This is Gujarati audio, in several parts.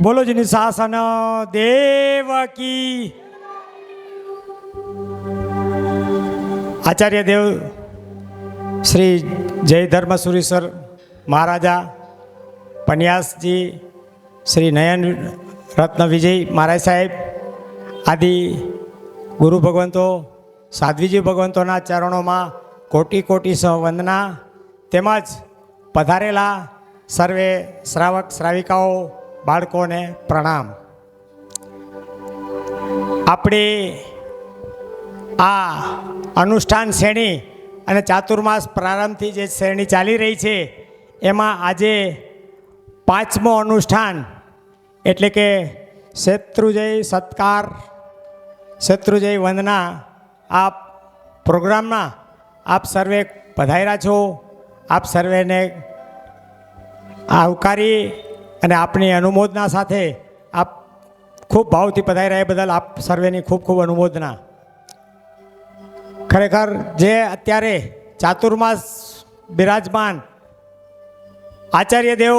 બોલો જેની શાસન દેવકી. આચાર્ય દેવ શ્રી જય ધર્મ સુરીશ્વર મહારાજા પન્યાસજી, શ્રી નયન રત્ન વિજય મહારાજ સાહેબ, આદિ ગુરુ ભગવંતો, સાધ્વીજી ભગવંતોના ચરણોમાં કોટી કોટી સહ વંદના તેમજ પધારેલા સર્વે શ્રાવક શ્રાવિકાઓ બાળકોને પ્રણામ. આપણી આ અનુષ્ઠાન શ્રેણી અને ચાતુર્માસ પ્રારંભથી જે શ્રેણી ચાલી રહી છે, એમાં આજે પાંચમો અનુષ્ઠાન, એટલે કે શત્રુજય સત્કાર, શત્રુજય વંદના આ પ્રોગ્રામમાં આપ સર્વે પધાર્યા છો, આપ સર્વેને આવકારી અને આપની અનુમોદના સાથે આપ ખૂબ ભાવથી પધારી એ બદલ આપ સર્વેની ખૂબ ખૂબ અનુમોદના. ખરેખર જે અત્યારે ચાતુર્માસ બિરાજમાન આચાર્ય દેવ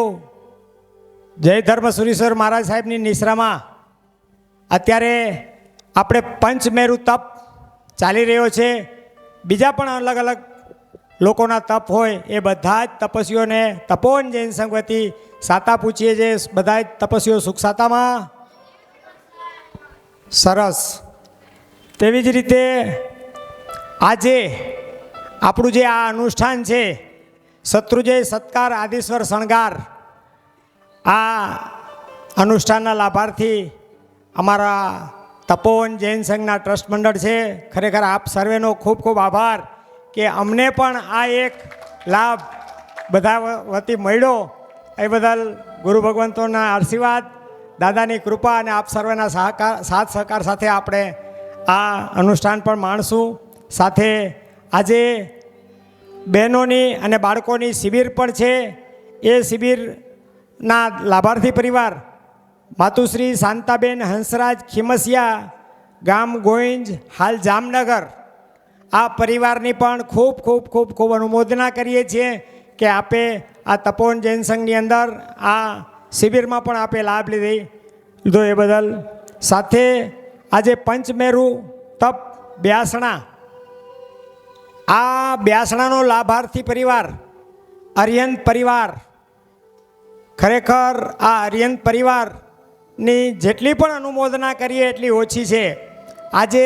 જય ધર્મ સુરીશ્વર મહારાજ સાહેબની નિશ્રામાં અત્યારે આપણે પંચમેરુ તપ ચાલી રહ્યો છે. બીજા પણ અલગ અલગ લોકોના તપ હોય એ બધા જ તપસ્વીઓને તપોવન જૈન સંઘ વતી સાતા પૂછીએ છે બધા જ તપસ્વીઓ સુખ સાતામાં? સરસ. તેવી જ રીતે આજે આપણું જે આ અનુષ્ઠાન છે, શત્રુજય, સત્કાર, આદિશ્વર, શણગાર, આ અનુષ્ઠાનના લાભાર્થી અમારા તપોવન જૈન સંઘના ટ્રસ્ટ મંડળ છે. ખરેખર આપ સર્વેનો ખૂબ ખૂબ આભાર. કે અમને પણ આ એક લાભ બધા વતી મળ્યો. એ બદલ ગુરુ ભગવંતોના આશીર્વાદ, દાદાની કૃપા અને આપ સર્વેના સહકાર, સાથ સહકાર સાથે આપણે આ અનુષ્ઠાન પણ માણશું. સાથે આજે બહેનોની અને બાળકોની શિબિર પણ છે. એ શિબિરના લાભાર્થી પરિવાર માતુશ્રી શાંતાબેન હંસરાજ ખીમસિયા, ગામ ગોઈંજ, હાલ જામનગર. આ પરિવારની પણ ખૂબ ખૂબ ખૂબ ખૂબ અનુમોદના કરીએ છીએ કે આપે આ તપોવન જૈન સંઘની અંદર આ શિબિરમાં પણ આપે લાભ લીધી. લીધો એ બદલ સાથે આજે પંચમેરુ તપ બ્યાસણા. આ બ્યાસણાનો લાભાર્થી પરિવાર, અરિયંત પરિવાર, ખરેખર આ અરિયંત પરિવારની જેટલી પણ અનુમોદના કરીએ એટલી ઓછી છે. આજે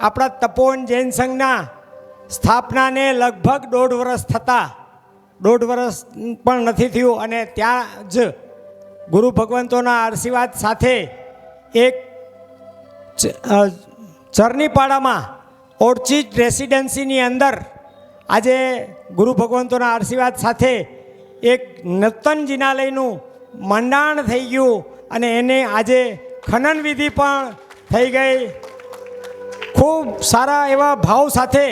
આપણા તપોવન જૈન સંઘના સ્થાપનાને લગભગ દોઢ વર્ષ થતાં, દોઢ વર્ષ પણ નથી થયું અને ત્યાં જ ગુરુ ભગવંતોના આશીર્વાદ સાથે એક ચરનીપાડામાં ઓર્ચિડ રેસિડેન્સીની અંદર આજે ગુરુ ભગવંતોના આશીર્વાદ સાથે એક નર્તન જિનાલયનું મંડાણ થઈ ગયું અને એને આજે ખનન વિધિ પણ થઈ ગઈ. ખૂબ સારા એવા ભાવ સાથે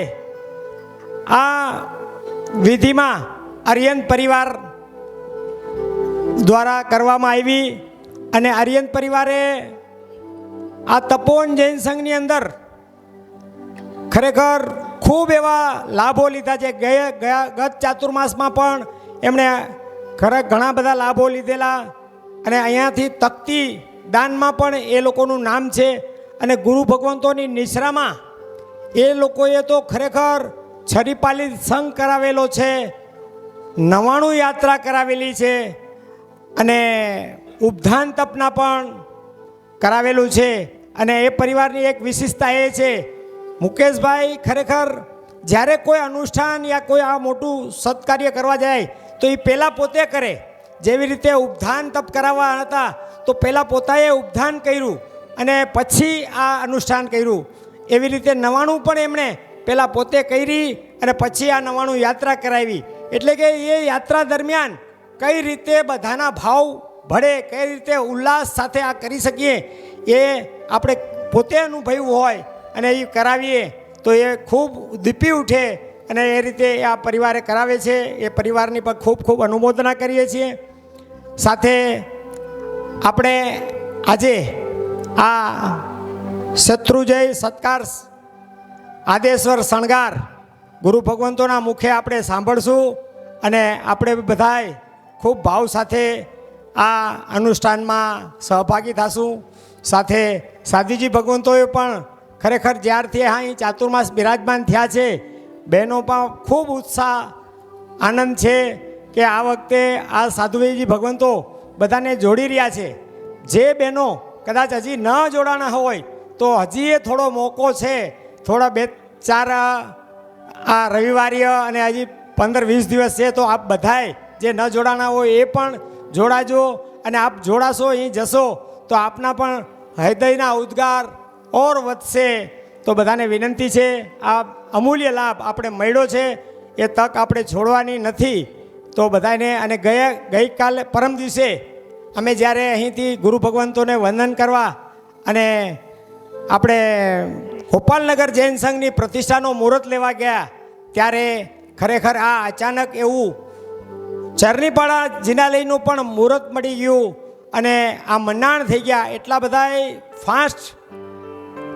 આ વિધિમાં આર્યન પરિવાર દ્વારા કરવામાં આવી અને આર્યન પરિવારે આ તપોવન જૈન સંઘની અંદર ખરેખર ખૂબ એવા લાભો લીધા છે. ગયા ગયા, ગત ચાતુર્માસમાં પણ એમણે ખરે ઘણા બધા લાભો લીધેલા અને અહીંયાથી તકતી દાનમાં પણ એ લોકોનું નામ છે. અને ગુરુ ભગવંતોની નિશ્રામાં એ લોકોએ તો ખરેખર છરીપાલી સંઘ કરાવેલો છે, નવાણું યાત્રા કરાવેલી છે અને ઉપધાન તપના પણ કરાવેલું છે. અને એ પરિવારની એક વિશેષતા એ છે, મુકેશભાઈ ખરેખર જ્યારે કોઈ અનુષ્ઠાન યા કોઈ આ મોટું સત્કાર્ય કરવા જાય, તો એ પહેલાં પોતે કરે. જેવી રીતે ઉપધાન તપ કરાવવા હતા, તો પહેલાં પોતાએ ઉપધાન કર્યું. અને પછી આ અનુષ્ઠાન કર્યું. એવી રીતે નવાણું પણ એમણે પહેલાં પોતે કરી અને પછી આ નવાણું યાત્રા કરાવી. એટલે કે એ યાત્રા દરમિયાન કઈ રીતે બધાના ભાવ ભળે, કઈ રીતે ઉલ્લાસ સાથે આ કરી શકીએ, એ આપણે પોતે અનુભવ્યું હોય અને એ કરાવીએ, તો એ ખૂબ દીપી ઉઠે અને એ રીતે આ પરિવારે કરાવે છે. એ પરિવારની પણ ખૂબ ખૂબ અનુમોદના કરીએ છીએ. સાથે આપણે આજે આ શત્રુજય સત્કાર આદેશ્વર શણગાર ગુરુ ભગવંતોના મુખે આપણે સાંભળશું અને આપણે બધાય ખૂબ ભાવ સાથે આ અનુષ્ઠાનમાં સહભાગી થશું. સાથે સાધુજી ભગવંતોએ પણ ખરેખર જ્યારથી અહીં ચાતુર્માસ બિરાજમાન થયા છે, બહેનો પણ ખૂબ ઉત્સાહ, આનંદ છે કે આ વખતે આ સાધુજી ભગવંતો બધાને જોડી રહ્યા છે. જે બહેનો કદાચ હજી ન જોડાણા હોય, તો હજી એ થોડો મોકો છે. થોડા બે ચાર આ રવિવારીય અને હજી પંદર વીસ દિવસ છે, તો આપ બધાય જે ન જોડાણા હોય એ પણ જોડાજો અને આપ જોડાશો, અહીં જશો, તો આપના પણ હૃદયના ઉદ્ગાર ઓર વધશે. તો બધાને વિનંતી છે, આ અમૂલ્ય લાભ આપણે મળ્યો છે, એ તક આપણે છોડવાની નથી. તો બધાને અને ગયા ગઈકાલે પરમ દિવસે અમે જ્યારે અહીંથી ગુરુ ભગવંતોને વંદન કરવા અને આપણે ગોપાલનગર જૈન સંઘની પ્રતિષ્ઠાનો મુહૂર્ત લેવા ગયા, ત્યારે ખરેખર આ અચાનક એવું ચરણીપાડા જિનાલયનું પણ મુહૂર્ત મળી ગયું અને આ મંડાણ થઈ ગયા. એટલા બધાએ ફાસ્ટ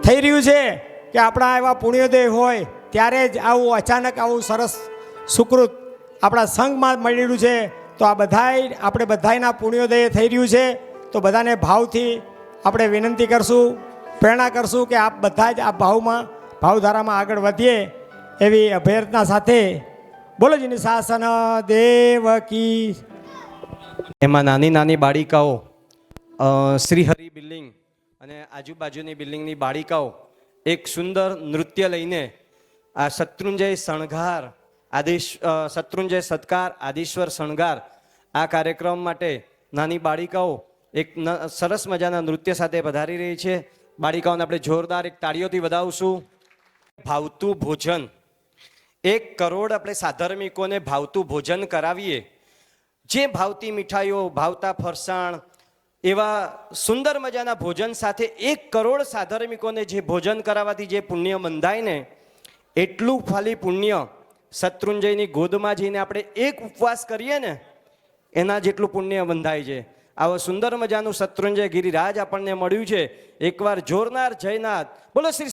થઈ રહ્યું છે કે આપણા એવા પુણ્યોદય હોય ત્યારે જ આવું અચાનક આવું સરસ સુકૃત આપણા સંઘમાં મળી રહ્યું છે. તો આ બધાય, આપણે બધાયના પુણ્યોદય થઈ રહ્યું છે. તો બધાને ભાવથી આપણે વિનંતી કરશું, પ્રેરણા કરશું કે આપ બધા જ આ ભાવમાં, ભાવધારામાં આગળ વધીએ એવી અભ્યર્થના સાથે બોલો જીની શાસન દેવકી એમાં નાની નાની બાળિકાઓ શ્રીહરિ બિલ્ડિંગ અને આજુબાજુની બિલ્ડિંગની બાળિકાઓ એક સુંદર નૃત્ય લઈને આ શત્રુંજય શણગાર આદેશ શત્રુંજય સત્કાર, આદિશ્વર શણગાર આ કાર્યક્રમ માટે નાની બાળિકાઓ એક સરસ મજાના નૃત્ય સાથે પધારી રહી છે. બાળિકાઓને આપણે જોરદાર એક તાળીઓથી વધાવશું. ભાવતું ભોજન. એક કરોડ આપણે સાધર્મિકોને ભાવતું ભોજન કરાવીએ. જે ભાવતી મીઠાઈઓ, ભાવતા ફરસાણ, એવા સુંદર મજાના ભોજન સાથે એક કરોડ સાધર્મિકોને જે ભોજન કરાવવાથી જે પુણ્ય બંધાય ને એટલું ખાલી પુણ્ય શત્રુંજયની ગોદમાં જઈને આપણે એક ઉપવાસ કરીએ ને, એના જેટલું પુણ્ય બંધાય છે. આવો સુંદર મજાનું શત્રુંજય ગિરિરાજ આપણને મળ્યું છે. એકવાર જોરનાર જયનાથ, બોલો શ્રી